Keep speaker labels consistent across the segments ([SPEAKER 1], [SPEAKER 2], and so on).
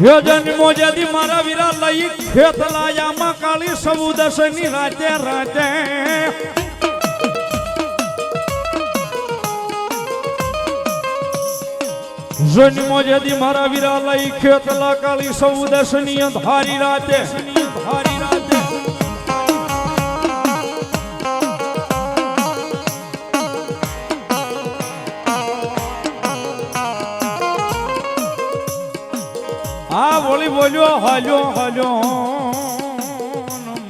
[SPEAKER 1] હે જન્મો જેદી મારા વીરા લઈ ખેત લાયામાં કાળી સૌ દશની રાતે રાતે. જન્મો જેદી મારા વીરા લઈ ખેત લા કાળી સૌ દશની અંધારી રાતે. ધારી બોલ્યો હાલ્યો હાલ્યો.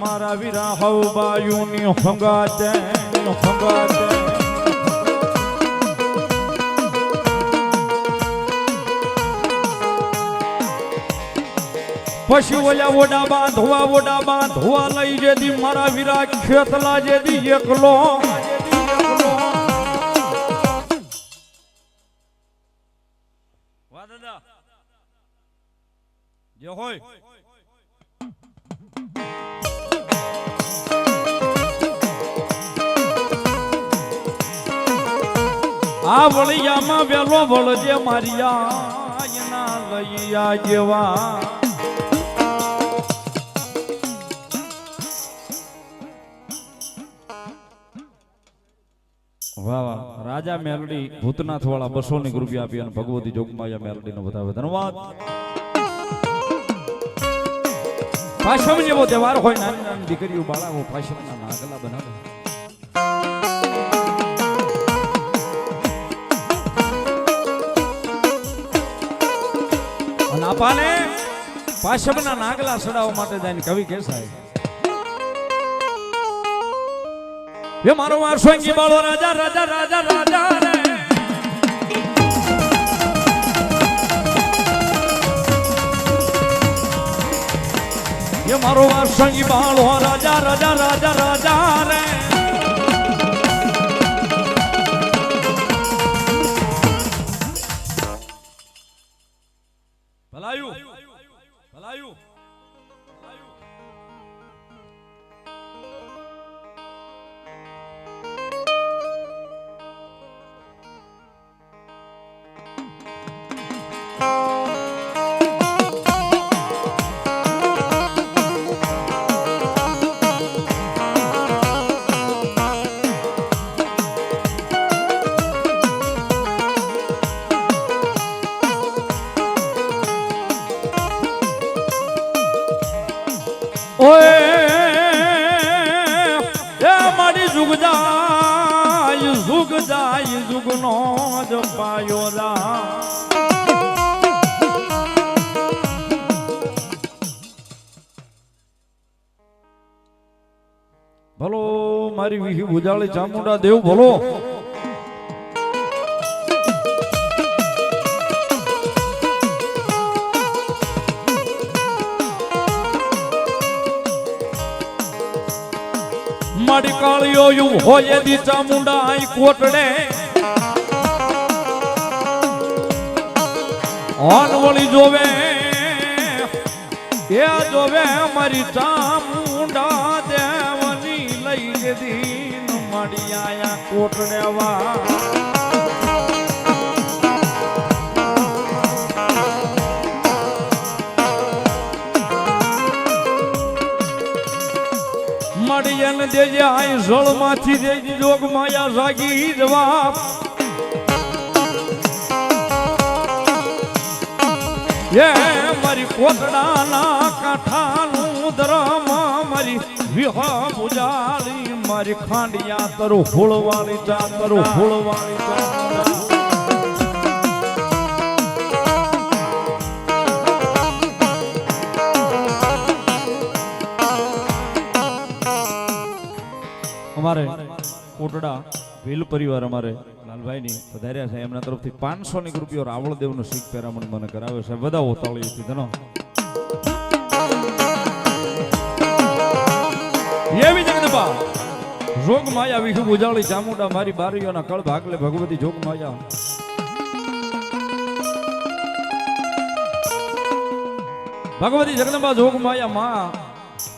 [SPEAKER 1] મારા વીરા હવ બાયુની હંગાતે હંગાતે. પછી ઓલા ઓડા બાંધવા ઓડા બાંધવા લઈ જેદી મારા વીરા ખેતલા જેદી એકલો. હોય. આ વળિયામાં વેલો વળજે મારિયા, એના જેવા. વાહ વાહ. રાજા મેલડી ભૂતનાથ વાળા બસો ની રૂપિયા આપી અને ભગવતી જોગમાયા મેલડી નો બધા ધન્યવાદ. પાછમ જેવો તહેવાર હોય નાની નાની દીકરીઓ બાળકો પાછમના નાગલા બનાવે. નાપાને પાછમના નાગલા સડાવવા માટે જઈને કવિ કે સાહેબ. મારો વારસો બાળો રાજા રાજા રાજા રાજા એ મારો વારસંગી બાળો રાજા રાજા રાજા રાજા રે. ભલો, મારી વિહી ઉજાળી ચામુંડા દેવ, ભલો. મારી કાળીઓ યુ હોય દી ચામુંડા આઈ કોટડે. ઓન વળી જોવે, એ જોવે મારી ચામુંડા દેવની લઈ જદી મારી આયા કોટડે વા મળી અને દેજે આઈ દેજી જોગ માયા જાગી જવાબ એ મારી કોટડાના કાંઠાનું ધરમ મારી વિહા પૂજાળી મારી ખાંડિયા તરુ હોળવાળી જા તરુ હોળવાળી જા અમારે કોટડા ભીલ પરિવાર અમારે લાલભાઈની પધાર્યા છે, એમના તરફથી પાંચસો ની રૂપિયો રાવળદેવનું શીખ પેરામણ મને કરાવ્યો છે. બધા તાળી ધનો એવી જગદંબા જોગ માયા વિહુ ઉજાળી, ચામુંડા મારી બારીઓના કળ ભાગલે ભગવતી જોગ માયા. ભગવતી જગદંબા જોગ માયા માં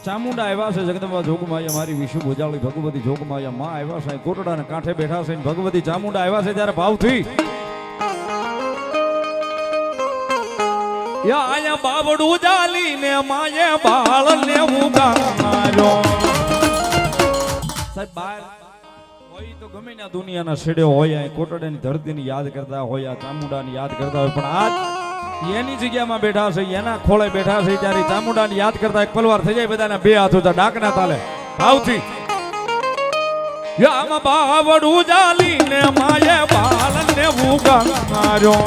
[SPEAKER 1] ચામુંડા આવ્યા છે, જગદંબા જોગમાયા, મારી વિષુ ભોજાળી, ભગવતી જોગમાયા, માં આવ્યા છે કોટડાને કાંઠે બેઠા છે ને ભગવતી ચામુંડા આવ્યા છે, ત્યારે ભાવથી. આયા બાવડું જાલીને માયે બાળ ને ઉગાડ્યો સાહેબ હોય તો ગમે ના દુનિયાના છેડે હોય કોટડાની ધરતીની યાદ કરતા હોય, આ ચામુંડાની યાદ કરતા હોય, પણ આજ એની જગ્યામાં બેઠા છે, એના ખોળે બેઠા છે, ત્યારે ચામુંડાને યાદ કરતા એક પલવાર થઈ જાય, બધાના બે હાથ હતા ડાકના તાલે. ભાવથી. યામાં બાવડું જાલીને માયે બાળને ઉગાડ્યો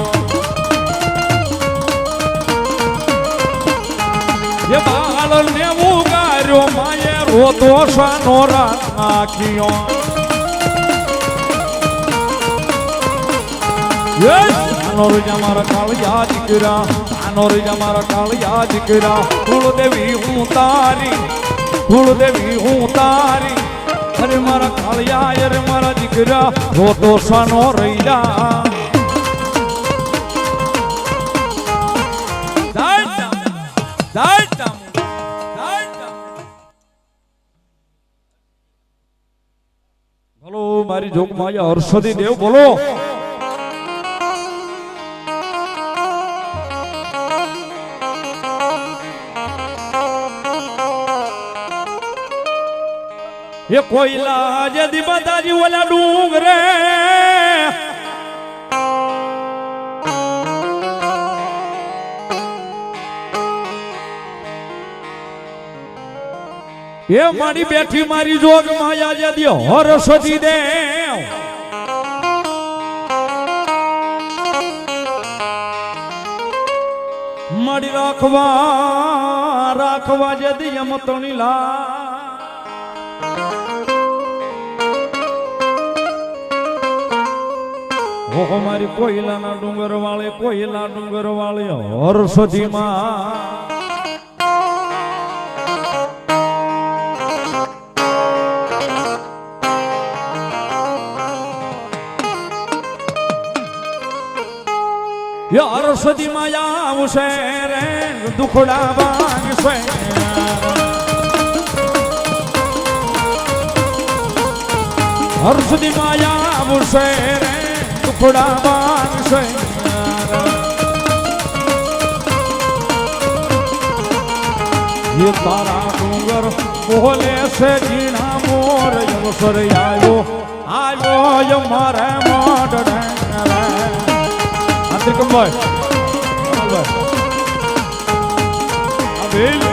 [SPEAKER 1] એ બાળને ઉગાર્યો, માયે રોતો સાનો રાખ્યો આનો રોજા મારા કાળિયા દીકરા આનો રોજા મારા કાળિયા દીકરા કુળદેવી હું તારી કુળદેવી હું તારી. અરે મારા કાળિયા અરે મારા દીકરા રોતો સાનો રૈયા. દાડ દાડ દાડ બોલો મારી જોગમાં હર્ષદી દેવ બોલો. એ કોઈલા જદી બધાજી ઓલા ડુંગરે. એ મારી બેઠી મારી જોગ માયા જદી હરસતી દેવ. મારી રાખવા રાખવા જદી યમતણી લા ઓહો મારી કોયલાના ડુંગર વાળે કોયલા ડુંગર વાળે હરસધી માં હરસધી માયા આવશે રે, દુખડા વાગશે. હર્ષદી માયા આવશે રે થોડા માણસો એ તારા ડુંગર મોહલે છે જીણા મોર અવસર આવ્યો આવ્યો મારે મોઢ આંતરિકમભાઈ હવે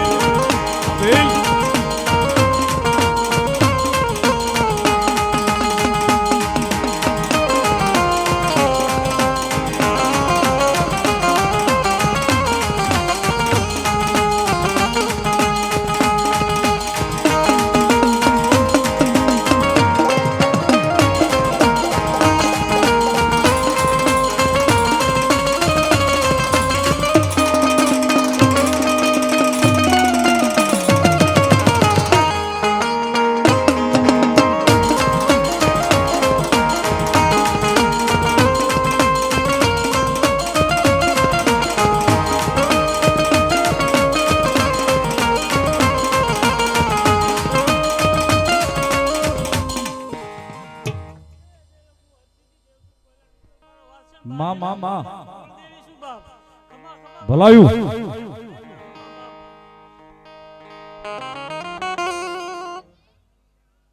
[SPEAKER 1] ભલાયું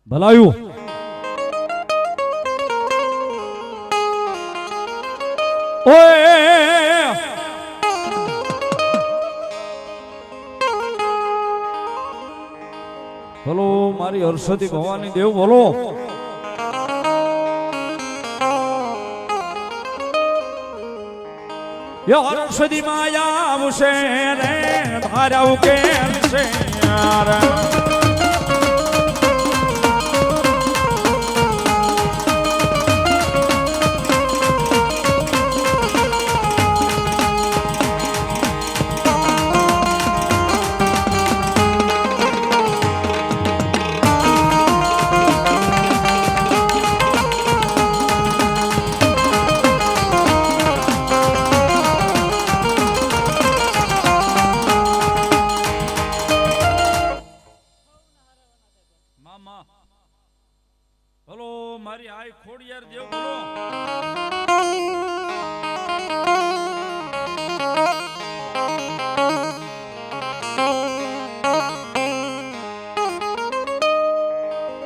[SPEAKER 1] ભલાયું બોલો મારી હર્ષદી ભવાની દેવ બોલો. હર્ષદી માયા આવશે રે ધારા ઉકેલ છે યાર.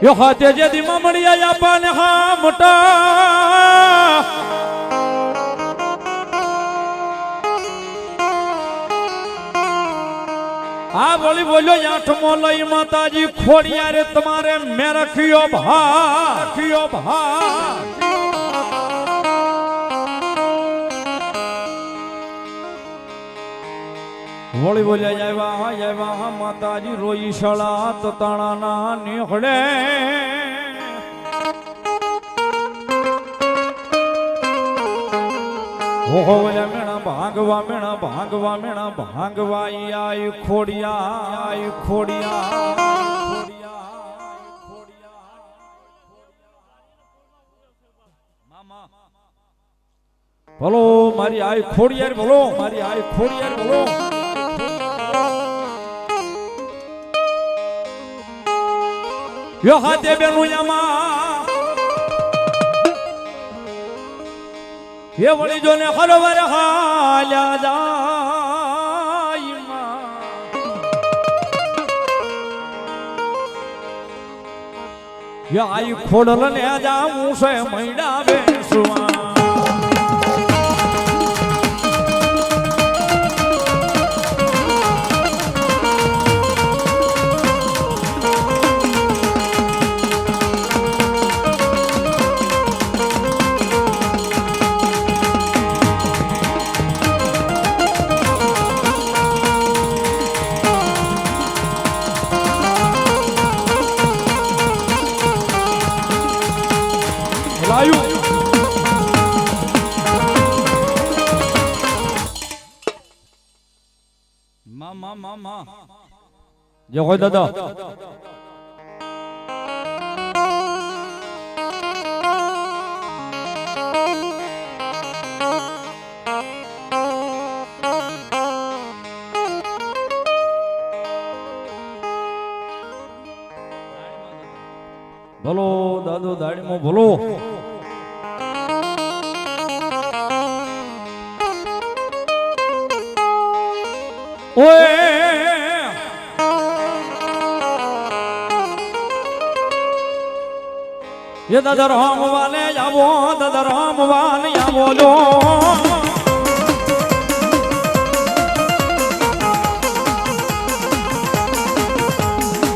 [SPEAKER 1] યો હાથે જે દીમાં મળ્યા આપણને હા મોટા. આ બોલી બોલ્યો, આઠમો લઈ માતાજી ખોડિયા રે તમારે મેં રખ્યો ભા રખ્યો ભા વળી બોલ્યા આવ્યા આવ્યા માતાજી રોઈ શાળા તો તાણાના નીકળે. ઓહો બોલ્યા મેણા ભાંગવા મેણા ભાંગવા મેણા ભાંગવા, આય ખોડિયા આય ખોડિયા બોલો મારી આય ખોડિયાર બોલો મારી આય ખોડિયાર બોલો યો હાથે બેનું યામાં એ વળી જોને હરવર હાલ્યા જાય. યા આઈ ખોડલ ને જાઉં છે મૈડા બેસવા મા મા મા મા જય હોય દાદા ભલો દાદો દાડીમાં ભલો એ દાદા રામ વાલે આવો દાદા રામ વાલે આવો લો.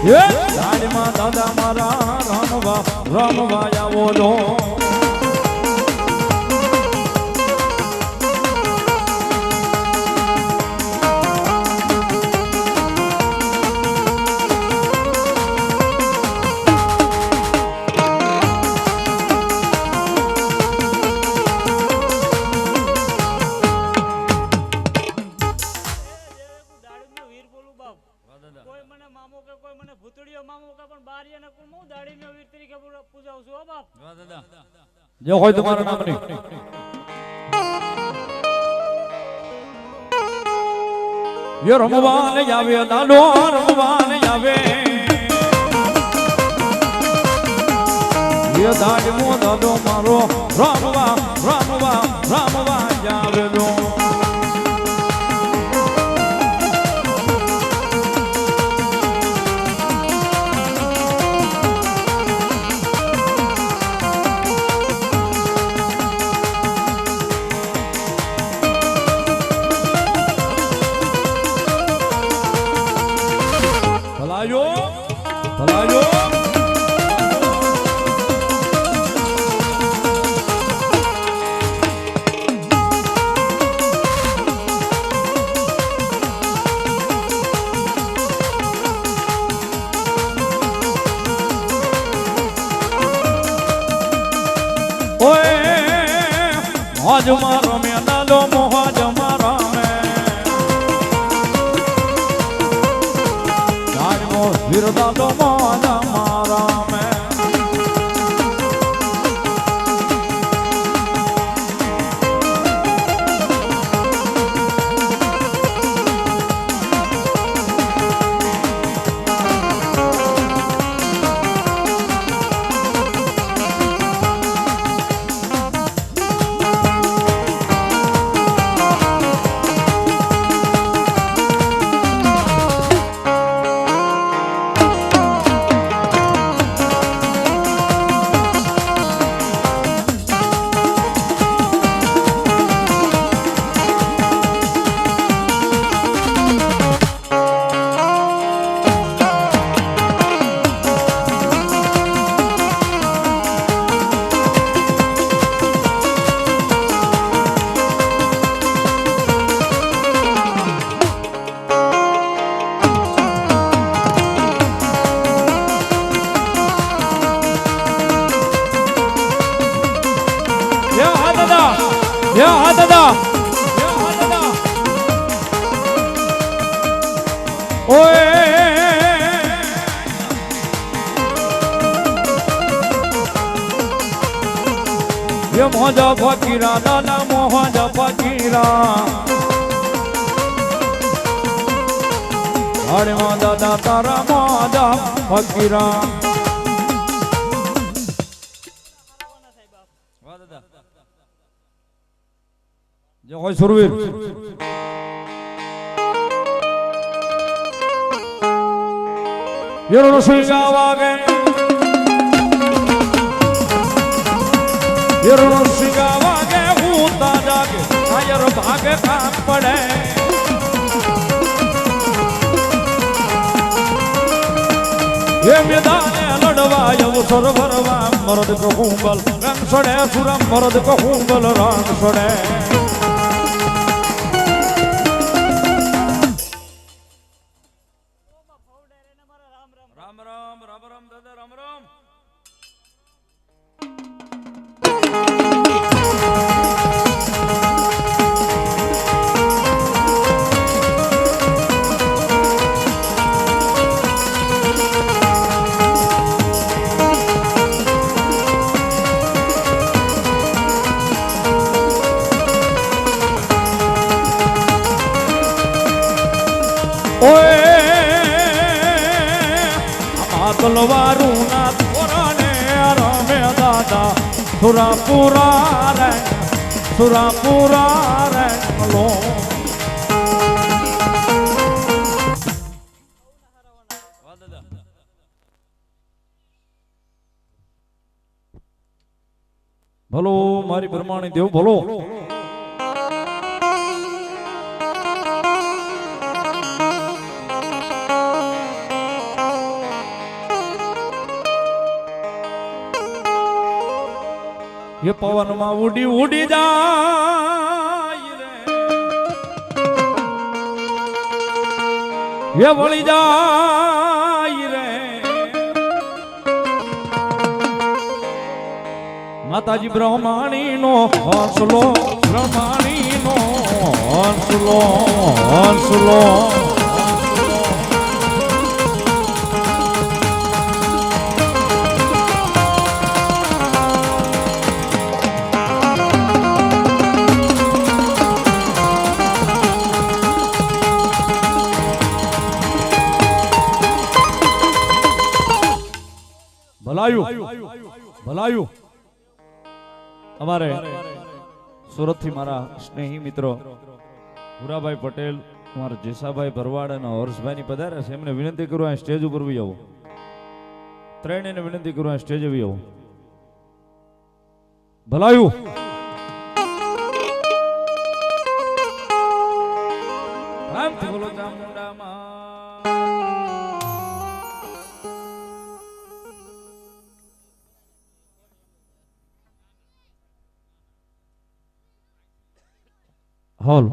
[SPEAKER 1] એ દાડીમાં દાદા મારા રામવા રામવા આવો
[SPEAKER 2] મામો કે પણ બારીયાને કોઈ હું દાડીનો વીર તરીકે પૂજાવું છું હો બાપ.
[SPEAKER 1] જે હોય તમારા નામની યો રમવાને આવે દાડો રમવાને આવે. યો દાડમો દાદો મારો રમવા રમવા રામવા. ઓય મોજ મારો મે દાદો મોજ મારો મે. દાદો મોજા ફકીરા દાદા મોજા ફકીરા અરે મો દાદા તારા મોજા ઓય સુરવીર યરો રસોઈ ગાવા ગે યરો રસોઈ ગાવા ગે હું તા જાગે આ યરો ભાગે કામ પડે હે મેદાને લડવા યવ સરવરવા મરદ કહું બલ રંગ સડે સુરમ મરદ કહું બલ રંગ સડે રામ રામ રામ રામ દાદા રામ રામ. સુરાપુરા રે સુરાપુરા રે લો ભલો મારી પ્રમાણે દેવ ભલો એ પવનમાં ઉડી ઉડી જાય એ વળી જાય માતાજી બ્રહ્માણી નો હંસલો બ્રહ્માણી નો હંસલો હંસલો. ભલાયું. ભલાયું. અમારે સુરતથી મારા સ્નેહી મિત્રો ભુરાભાઈ પટેલ મારા જેસાભાઈ ભરવાડ અને હર્ષભાઈ ની પધાર્યા છે. એમને વિનંતી કરું આ સ્ટેજ ઉપર બી આવો. ત્રણેયને વિનંતી કરું આ સ્ટેજ બી આવો. ભલાયું. هول